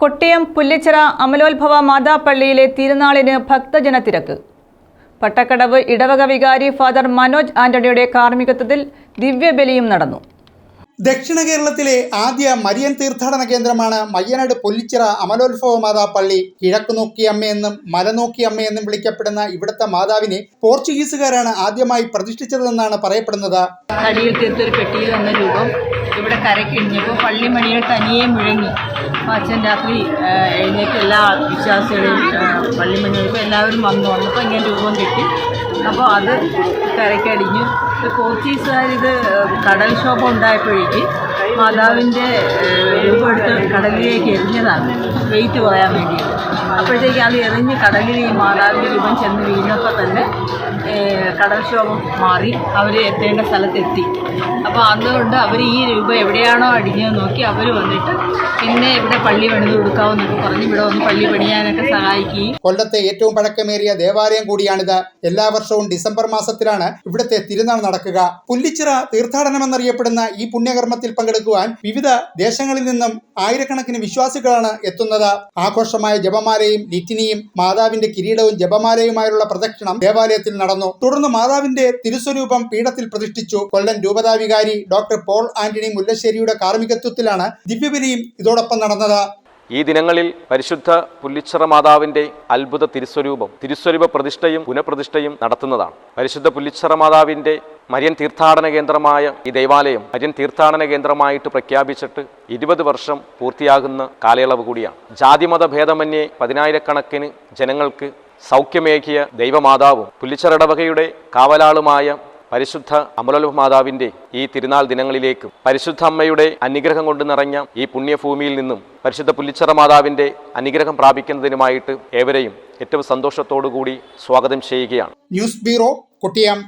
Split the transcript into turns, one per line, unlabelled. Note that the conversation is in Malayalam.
കൊട്ടിയം പുല്ലിച്ചിറ അമലോത്ഭവ മാതാപ്പള്ളിയിലെ തിരുനാളിന് ഭക്തജന തിരക്ക് പട്ടക്കടവ് ഇടവക വികാരി ഫാദർ മനോജ് ആന്റണിയുടെ കാർമ്മികത്വത്തിൽ ദിവ്യബലിയും നടന്നു.
ദക്ഷിണ കേരളത്തിലെ ആദ്യ മരിയൻ തീർത്ഥാടന കേന്ദ്രമാണ് മയ്യനാട് പൊല്ലിച്ചിറ അമലോത്ഭവ മാതാ പള്ളി കിഴക്ക് നോക്കി അമ്മയെന്നും മലനോക്കി അമ്മയെന്നും വിളിക്കപ്പെടുന്ന ഇവിടുത്തെ മാതാവിനെ പോർച്ചുഗീസുകാരാണ് ആദ്യമായി പ്രതിഷ്ഠിച്ചതെന്നാണ് പറയപ്പെടുന്നത്.
തടിയിൽ തീർത്തൊരു പെട്ടിയിൽ വന്ന രൂപം ഇവിടെ കരക്കിഴിഞ്ഞപ്പോൾ പള്ളിമണികൾ തനിയെ മുഴങ്ങി. അച്ഛൻ രാത്രി എഴുന്നേറ്റ് എല്ലാ വിശ്വാസികളും പള്ളിമണികൾക്കും എല്ലാവരും വന്നു. വന്നപ്പോൾ ഇങ്ങനെ രൂപം കിട്ടി. അപ്പോൾ അത് കരക്കടിഞ്ഞു ഇപ്പോൾ കടൽ കടൽക്ഷോഭം ഉണ്ടായപ്പോഴേക്ക് മാതാവിന്റെ എടുത്ത് കടലിലേക്ക് എറിഞ്ഞതാണ്. വെയിറ്റ് പറയാൻ വേണ്ടിയിട്ട്. അപ്പോഴത്തേക്ക് അത് എറിഞ്ഞ് കടലിൽ ഈ മാതാവിന്റെ രൂപം ചെന്ന് വീണപ്പോൾ തന്നെ കടൽക്ഷോഭം മാറി. അവർ എത്തേണ്ട സ്ഥലത്തെത്തി. അപ്പോൾ അതുകൊണ്ട് അവർ ഈ രൂപ എവിടെയാണോ അടിഞ്ഞത് നോക്കി അവർ വന്നിട്ട് പിന്നെ ഇവിടെ പള്ളി പണിത് കൊടുക്കാമെന്നൊക്കെ പറഞ്ഞ് ഇവിടെ വന്ന് പള്ളി പണിയാനൊക്കെ സഹായിക്കുകയും.
കൊല്ലത്തെ ഏറ്റവും പഴക്കമേറിയ ദേവാലയം കൂടിയാണിത്. എല്ലാ വർഷവും ഡിസംബർ മാസത്തിലാണ് ഇവിടുത്തെ തിരുനാൾ നടക്കുക. പുല്ലിച്ചിറ തീർത്ഥാടനമെന്നറിയപ്പെടുന്ന ഈ പുണ്യകർമ്മത്തിൽ പങ്കെടുക്കുവാൻ വിവിധ ദേശങ്ങളിൽ നിന്നും ആയിരക്കണക്കിന് വിശ്വാസികളാണ് എത്തുന്നത്. ആഘോഷമായ ജപമാലയും ലിറ്റിനിയും മാതാവിന്റെ കിരീടവും ജപമാലയുമായുള്ള പ്രദക്ഷിണം ദേവാലയത്തിൽ നടന്നു. തുടർന്ന് മാതാവിന്റെ തിരുസ്വരൂപം പീഠത്തിൽ പ്രതിഷ്ഠിച്ചു. കൊല്ലം രൂപതാവികാരി ഡോക്ടർ പോൾ ആന്റണി മുല്ലശ്ശേരിയുടെ കാർമ്മികത്വത്തിലാണ് ദിവ്യബലിയും ഇതോടൊപ്പം നടന്നത്.
ഈ ദിനങ്ങളിൽ പരിശുദ്ധ പുല്ലിച്ചിറ മാതാവിന്റെ അത്ഭുത തിരുസ്വരൂപം തിരുസ്വരൂപ പ്രതിഷ്ഠയും പുനഃപ്രതിഷ്ഠയും നടത്തുന്നതാണ്. പരിശുദ്ധ പുല്ലിച്ചിറ മാതാവിന്റെ മര്യൻ തീർത്ഥാടന കേന്ദ്രമായ ഈ ദേവാലയം മര്യൻ തീർത്ഥാടന കേന്ദ്രമായിട്ട് പ്രഖ്യാപിച്ചിട്ട് ഇരുപത് വർഷം പൂർത്തിയാകുന്ന കാലയളവ് കൂടിയാണ്. ജാതിമത ഭേദമന്യേ പതിനായിരക്കണക്കിന് ജനങ്ങൾക്ക് സൗഖ്യമേകിയ ദൈവമാതാവും പുല്ലിച്ചറടവകയുടെ കാവലാളുമായ പരിശുദ്ധ അമലോലഭ മാതാവിന്റെ ഈ തിരുനാൾ ദിനങ്ങളിലേക്കും പരിശുദ്ധ അമ്മയുടെ അനുഗ്രഹം കൊണ്ട് നിറഞ്ഞ ഈ പുണ്യഭൂമിയിൽ നിന്നും പരിശുദ്ധ പുല്ലിച്ചറ മാതാവിന്റെ അനുഗ്രഹം പ്രാപിക്കുന്നതിനുമായിട്ട് ഏവരെയും ഏറ്റവും സന്തോഷത്തോടു കൂടി സ്വാഗതം ചെയ്യുകയാണ്.
News bureau Kottiyam.